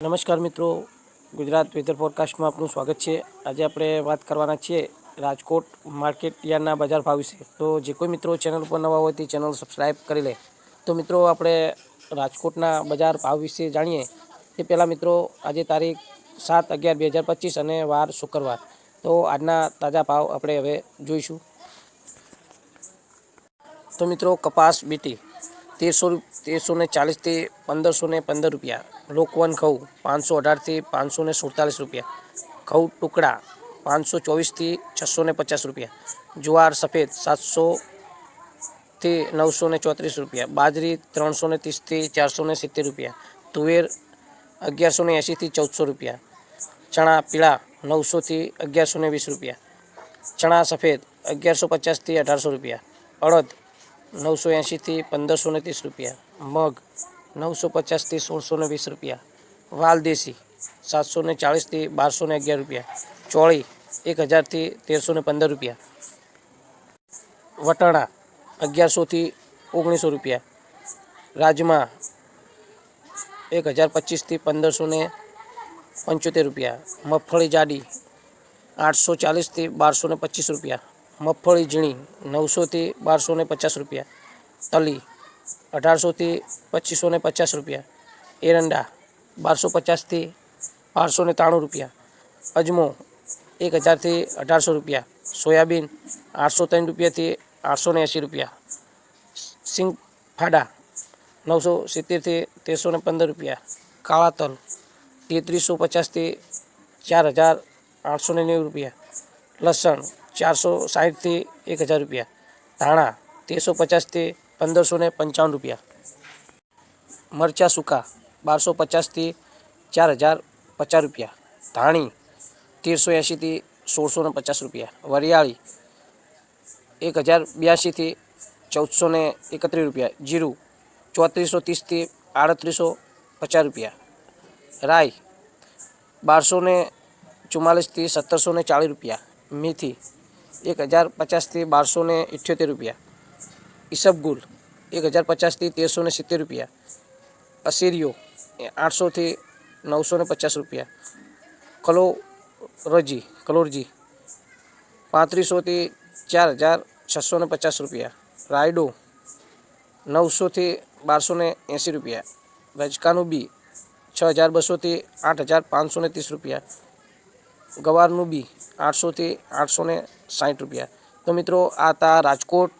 નમસ્કાર મિત્રો, ગુજરાત વેધર ફોરકાસ્ટમાં આપનું સ્વાગત છે. આજે આપણે વાત કરવાના છીએ રાજકોટ માર્કેટ યાર્ડના બજાર ભાવ વિશે. તો જે કોઈ મિત્રો ચેનલ ઉપર નવા હોય તે ચેનલ સબસ્ક્રાઈબ કરી લે. તો મિત્રો, આપણે રાજકોટના બજાર ભાવ વિશે જાણીએ. તે પહેલાં મિત્રો, આજે તારીખ સાત અગિયાર બે હજાર પચીસ અને વાર શુક્રવાર. તો આજના તાજા ભાવ આપણે હવે જોઈશું. તો મિત્રો, કપાસ બીટી તેરસો તેરસો ને ચાલીસથી પંદરસો ને પંદર રૂપિયા લોકવન ઘઉં પાંચસો અઢારથી પાંચસો ને સુડતાલીસ રૂપિયા ઘઉં ટુકડા પાંચસો ચોવીસથી છસો ને પચાસ રૂપિયા જુવાર સફેદ સાતસોથી નવસો ને ચોત્રીસ રૂપિયા બાજરી ત્રણસો ને ત્રીસથી ચારસો ને સિત્તેર રૂપિયા તુવેર અગિયારસો ને એંશીથી ચૌદસો રૂપિયા ચણા પીળા નવસોથી અગિયારસો ને વીસ રૂપિયા ચણા સફેદ અગિયારસો પચાસથી અઢારસો રૂપિયા અડદ નવસો એંશીથી પંદરસો ને ત્રીસ રૂપિયા. મગ નવસો પચાસથી સોળસો ને વીસ રૂપિયા. વાલદેશી સાતસો ને ચાળીસથી બારસો ને અગિયાર રૂપિયા. ચોળી એક હજારથી તેરસો ને પંદર રૂપિયા. વટાણા અગિયારસોથી ઓગણીસો રૂપિયા. રાજમા એક હજાર પચીસથી પંદરસો ને પંચોતેર રૂપિયા. મગફળી જાડી આઠસો ચાલીસથી બારસો ને પચીસ રૂપિયા. મગફળી ઝીણી નવસોથી બારસો ને પચાસ રૂપિયા તલી અઢારસોથી પચીસો ને પચાસ રૂપિયા એરંડા બારસો પચાસથી બારસો ને ત્રાણું રૂપિયા અજમો એક હજારથી અઢારસો રૂપિયા સોયાબીન આઠસો ત્રણ રૂપિયાથી આઠસો ને એંસી રૂપિયા સિંગ ફાડા નવસો સિત્તેરથી તેરસો ને પંદર રૂપિયા કાળા તલ તેત્રીસો પચાસથી ચાર હજાર આઠસો ને નેવું રૂપિયા લસણ ચારસો સાઠથી એક હજાર રૂપિયા. ધાણા તેરસો પચાસથી પંદરસો ને પંચાવન રૂપિયા. મરચાં સૂકા બારસો પચાસથી ચાર હજાર પચાસ રૂપિયા. ધાણી તેરસો એંશીથી સોળસો ને પચાસ રૂપિયા. વરિયાળી એક હજાર બ્યાસીથી ચૌદસો ને એકત્રીસ રૂપિયા. જીરું ચોત્રીસો ત્રીસથી આડત્રીસો પચાસ રૂપિયા. રાઈ બારસો ને ચુમ્માલીસથી સત્તરસો ને ચાળીસ રૂપિયા. મેથી એક હજાર પચાસથી બારસો ને ઇઠ્યોતેર રૂપિયા ઈસબગુલ એક હજાર પચાસથી તેરસો ને સિત્તેર રૂપિયા અસીરિયો એ આઠસોથી નવસો ને પચાસ રૂપિયા કલો રજી કલોરજી પાંત્રીસોથી ચાર હજાર છસો ને પચાસ રૂપિયા રાયડો નવસોથી બારસો ને એંસી રૂપિયા રજકાનું બી છ હજાર બસોથી આઠ હજાર પાંચસો ને ત્રીસ રૂપિયા ગવારનું બી આઠસોથી આઠસો ને સાઠ રૂપિયા. તો મિત્રો, આ હતા રાજકોટ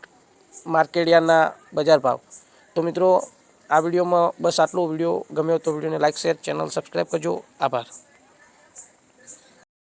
માર્કેડિયાના બજાર ભાવ. તો મિત્રો, આ વિડીયોમાં બસ આટલો વીડિયો ગમ્યો તો વિડીયોને લાઇક શેર, ચેનલ સબસ્ક્રાઈબ કરજો. આભાર.